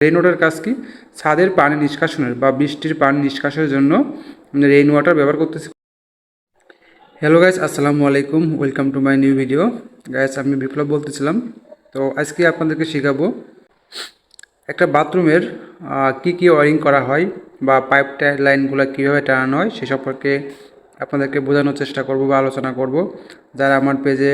Rain water কাজ কি? ছাদের পানি নিষ্কাশনের বা বৃষ্টির পানি নিষ্কাশনের জন্য রেইন ওয়াটার ব্যবহার করতেছি। হ্যালো গাইস আসসালামু আলাইকুম welcome to my new video guys আমি বিপ্লব বলতেছিলাম। তো আজকে আপনাদেরকে শেখাবো একটা বাথরুমের কি কি ওয়ারিং করা হয় বা পাইপ লাইনগুলো কীভাবে টানানো হয় সে সম্পর্কে আপনাদেরকে বোঝানোর চেষ্টা করব বা আলোচনা করব। যারা আমার পেজে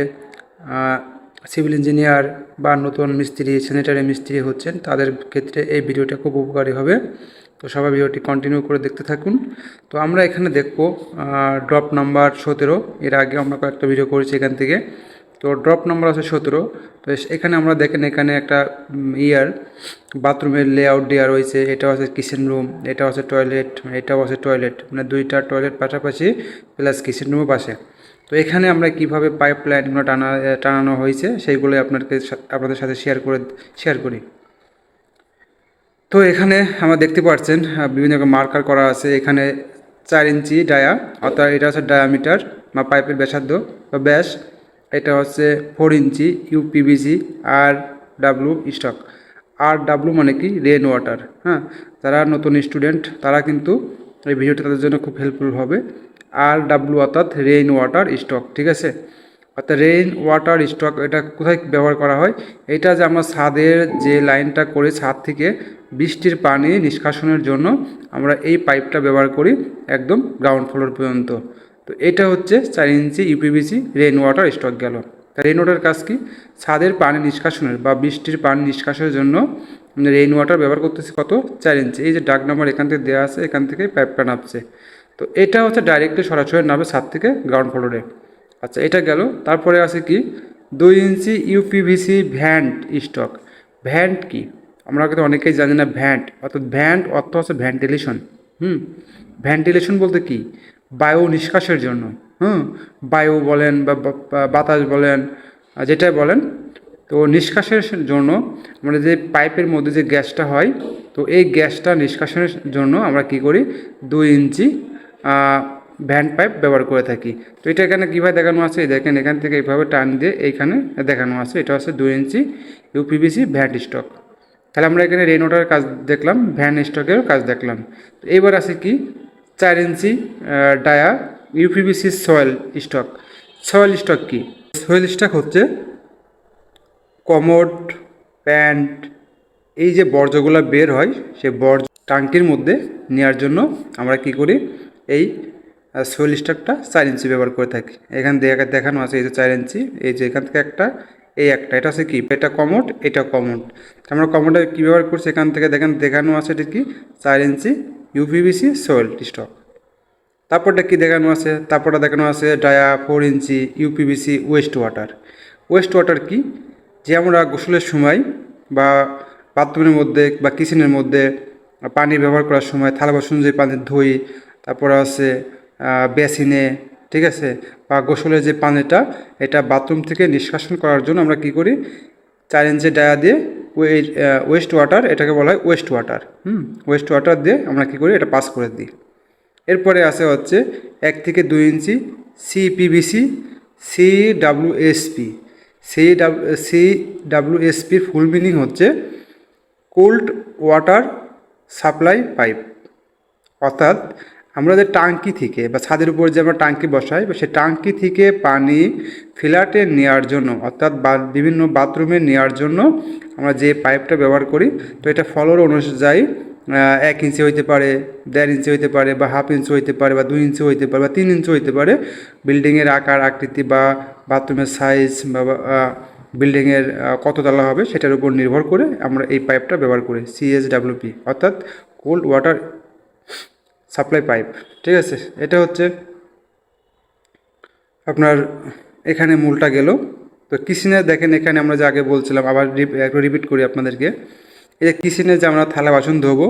সিভিল ইঞ্জিনিয়ার বা নতুন মিস্ত্রি স্যানিটারি মিস্ত্রি হচ্ছেন, তাদের ক্ষেত্রে এই ভিডিওটা খুব উপকারী হবে। তো সবাই ভিডিওটি কন্টিনিউ করে দেখতে থাকুন। তো আমরা এখানে দেখব ড্রপ নাম্বার সতেরো। এর আগে আমরা কয়েকটা ভিডিও করেছি এখান থেকে। তো ড্রপ নাম্বার আছে সতেরো। তো এখানে আমরা দেখেন এখানে একটা ইয়ার, বাথরুমের লেআউট দেওয়া রয়েছে। এটাও আছে কিচেন রুম এটাও আছে টয়লেট এটাও আছে টয়লেট মানে দুইটা টয়লেট পাশাপাশি প্লাস কিচেন রুমও পাশে। তো এখানে আমরা কীভাবে পাইপ লাইনগুলো টানা, টানানো হয়েছে সেইগুলো আপনাকে আপনাদের সাথে শেয়ার করে শেয়ার করি। তো এখানে আমরা দেখতে পাচ্ছেন বিভিন্ন রকম মার্কার করা আছে। এখানে চার ইঞ্চি ডায়া অর্থাৎ এটা হচ্ছে ডায়ামিটার বা পাইপের ব্যাসার্ধ বা ব্যাস। এটা হচ্ছে four inch UPVC R W stack R W মানে কি? রেন ওয়াটার হ্যাঁ যারা নতুন স্টুডেন্ট তারা কিন্তু এই ভিডিওটা তাদের জন্য খুব হেল্পফুল হবে। আর ডাব্লু অর্থাৎ রেইন ওয়াটার স্টক ঠিক আছে? অর্থাৎ রেইন ওয়াটার স্টক এটা কোথায় ব্যবহার করা হয়? এটা যে আমরা ছাদের যে লাইনটা করে ছাদ থেকে বৃষ্টির পানি নিষ্কাশনের জন্য আমরা এই পাইপটা ব্যবহার করি একদম গ্রাউন্ড ফ্লোর পর্যন্ত। তো এটা হচ্ছে চার inch UPVC rain water stack গেল। রেইন ওয়াটার কাজ কি? ছাদের পানি নিষ্কাশনের বা বৃষ্টির পানি নিষ্কাশনের জন্য রেইন ওয়াটার ব্যবহার করতেছি কত? চার ইঞ্চি। এই যে ডাক নাম্বার এখান থেকে দেওয়া আছে, এখান থেকে পাইপটা নামছে। তো এটা হচ্ছে ডাইরেক্টলি সরাসরি নামে ছাদ থেকে গ্রাউন্ড ফ্লোরে আচ্ছা এটা গেল। তারপরে আছে কি? দুই inch UPVC vent stock vent কি? আমরা কিন্তু অনেকেই জানি না ভ্যান্ট অর্থাৎ ভ্যান্ট অর্থ হচ্ছে ভেন্টিলেশন হুম? ভেন্টিলেশন বলতে কি? বায়ু নিষ্কাশের জন্য। হুম? বায়ু বলেন বা বাতাস বলেন যেটাই বলেন। তো নিষ্কাশের জন্য আমরা যে পাইপের মধ্যে যে গ্যাসটা হয়, তো এই গ্যাসটা নিষ্কাশনের জন্য আমরা কি করি? দুই ইঞ্চি ভ্যান্ড পাইপ ব্যবহার করে থাকি। তো এটা এখানে কীভাবে দেখানো আছে? দেখেন, এখান থেকে এইভাবে টান দিয়ে এইখানে দেখানো আছে। এটা হচ্ছে দুই ইঞ্চি ইউপিবিসি ভ্যান্ড স্টক। তাহলে আমরা এখানে রেন ওয়াটার কাজ দেখলাম, ভ্যান স্টকেরও কাজ দেখলাম। তো এইবার আছে কি? চার inch dia UPVC soil stack. Soil stack কি? সয়েল স্টক হচ্ছে কমোড, প্যান্ট, এই যে বর্জ্যগুলো বের হয় সেই বর্জ্য টাঙ্কির মধ্যে নেওয়ার জন্য আমরা কি করি? এই সোয়েল স্টকটা চার ইঞ্চি ব্যবহার করে থাকি। এখানে দেখা দেখানো আছে এই যে চার ইঞ্চি, এই যে এখান থেকে একটা, এই একটা। এটা হচ্ছে কি? এটা কমোড এটা কমোড। আমরা কমোডে কী ব্যবহার করছি? এখান থেকে দেখেন, দেখানো আছে এটা কি? চার ইঞ্চি ইউপিবিসি সোয়েল স্টক তারপরটা কি দেখানো আছে? তারপরটা দেখানো আছে dia four inch UPVC waste water waste water কি? যে আমরা গোসলের সময় বা বাথরুমের মধ্যে বা কিচেনের মধ্যে পানি ব্যবহার করার সময়, থালা বাসন যে পানি ধুই তারপরে আছে বেসিনে, ঠিক আছে? বা গোসলের যে পানিটা, এটা বাথরুম থেকে নিষ্কাশন করার জন্য আমরা কি করি? চার ইঞ্চি ডায়া দিয়ে ওয়েস্ট ওয়াটার এটাকে বলা হয় ওয়েস্ট ওয়াটার হুম? ওয়েস্ট ওয়াটার দিয়ে আমরা কি করি? এটা পাস করে দিই। এরপরে আছে হচ্ছে এক থেকে দুই inch C CPVC C W SP C W C W এসপির ফুল মিনিং হচ্ছে কোল্ড ওয়াটার সাপ্লাই পাইপ অর্থাৎ আমরা যে টাঙ্কি থেকে বা ছাদের উপর যে আমরা টাঙ্কি বসাই বা সেই টাঙ্কি থেকে পানি ফ্ল্যাটে নেওয়ার জন্য অর্থাৎ বিভিন্ন বাথরুমে নেওয়ার জন্য আমরা যে পাইপটা ব্যবহার করি তো এটা ফলোর অনুযায়ী এক ইঞ্চি হইতে পারে দেড় ইঞ্চি হইতে পারে বা হাফ ইঞ্চি হইতে পারে বা দুই ইঞ্চি হইতে পারে বা তিন ইঞ্চি হইতে পারে বিল্ডিংয়ের আকার আকৃতি বা বাথরুমের সাইজ বা বিল্ডিংয়ের আহ, কত তলা হবে সেটার উপর নির্ভর করে আমরা এই পাইপটা ব্যবহার করি সিএসডাব্লিউপি অর্থাৎ কোল্ড ওয়াটার সাপ্লাই পাইপ ঠিক আছে? এটা হচ্ছে আপনার এখানে মূলটা গেল। তো কিচেনে দেখেন, এখানে আমরা যে আগে বলছিলাম, আবার একটু রিপিট করি আপনাদেরকে। এই যে কিচেনে যে আমরা থালা বাসন ধোবো,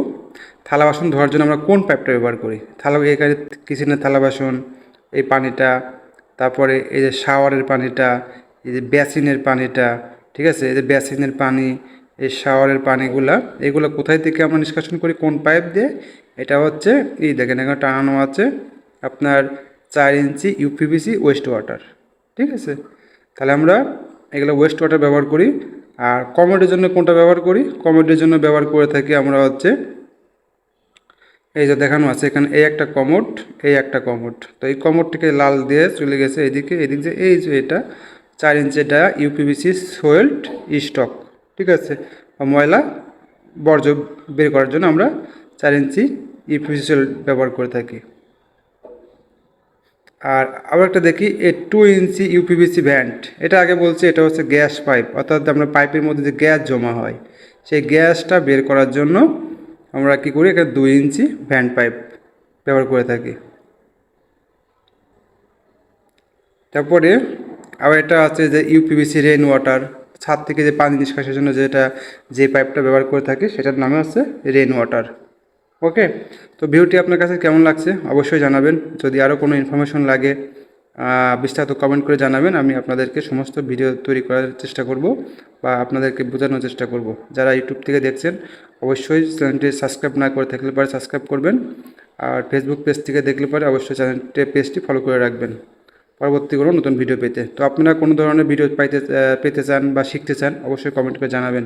থালা বাসন ধোয়ার জন্য আমরা কোন পাইপটা ব্যবহার করি? থালা, এখানে কিচেনের থালা বাসন, এই পানিটা, তারপরে এই যে শাওয়ারের পানিটা, এই যে বেসিনের পানিটা, ঠিক আছে? এই যে বেসিনের পানি, এই শাওয়ারের পানিগুলা, এগুলো কোথায় থেকে আমরা নিষ্কাশন করি? কোন পাইপ দিয়ে? এটা হচ্ছে, এই দেখেন এখানে টানানো আছে আপনার চার ইঞ্চি ইউপিভিসি ওয়েস্ট ওয়াটার ঠিক আছে? তাহলে আমরা এগুলো ওয়েস্ট ওয়াটার ব্যবহার করি। আর কমেডের জন্য কোনটা ব্যবহার করি? কমেডের জন্য ব্যবহার করে থাকি আমরা হচ্ছে, এই যে দেখানো আছে এখানে এই একটা কমোড এই একটা কমোড তো এই কমোডটিকে লাল দিয়ে চলে গেছে এদিকে, এদিক যে এই যে এটা চার ইঞ্চি এটা ইউপিবিসি সোয়েল্ট স্টক ঠিক আছে? ময়লা বর্জ্য বের করার জন্য আমরা চার ইঞ্চি সোয়েল্ট ব্যবহার করে থাকি। আর আবার একটা দেখি এ টু ইঞ্চি ইউপিভিসি ভ্যান্ট এটা আগে বলছি, এটা হচ্ছে গ্যাস পাইপ, অর্থাৎ আমরা পাইপের মধ্যে যে গ্যাস জমা হয়, সেই গ্যাসটা বের করার জন্য আমরা কি করি, এখানে দুই ইঞ্চি ভ্যান্ট পাইপ ব্যবহার করে থাকি। তারপরে আবার এটা আছে যে ইউপিভিসি রেন ওয়াটার ছাদ থেকে যে পানি নিষ্কাশের জন্য যেটা, যে পাইপটা ব্যবহার করে থাকি, সেটার নামে হচ্ছে রেন ওয়াটার ওকে তো ভিডিওটি আপনার কাছে কেমন লাগছে? অবশ্যই জানাবেন। যদি আরও কোনো ইনফরমেশন লাগে বিস্তারিত কমেন্ট করে জানাবেন। আমি আপনাদেরকে সমস্ত ভিডিও তৈরি করার চেষ্টা করব বা আপনাদেরকে বোঝানোর চেষ্টা করব। যারা ইউটিউব থেকে দেখছেন, অবশ্যই চ্যানেলটি সাবস্ক্রাইব না করে থাকলে পরে সাবস্ক্রাইব করবেন। আর ফেসবুক পেজ থেকে দেখলে পরে অবশ্যই চ্যানেলটি পেজটি ফলো করে রাখবেন। পরবর্তী কোনো নতুন ভিডিও পেতে। তো আপনারা কোনো ধরনের ভিডিও পাইতে পেতে চান বা শিখতে চান, অবশ্যই কমেন্ট করে জানাবেন।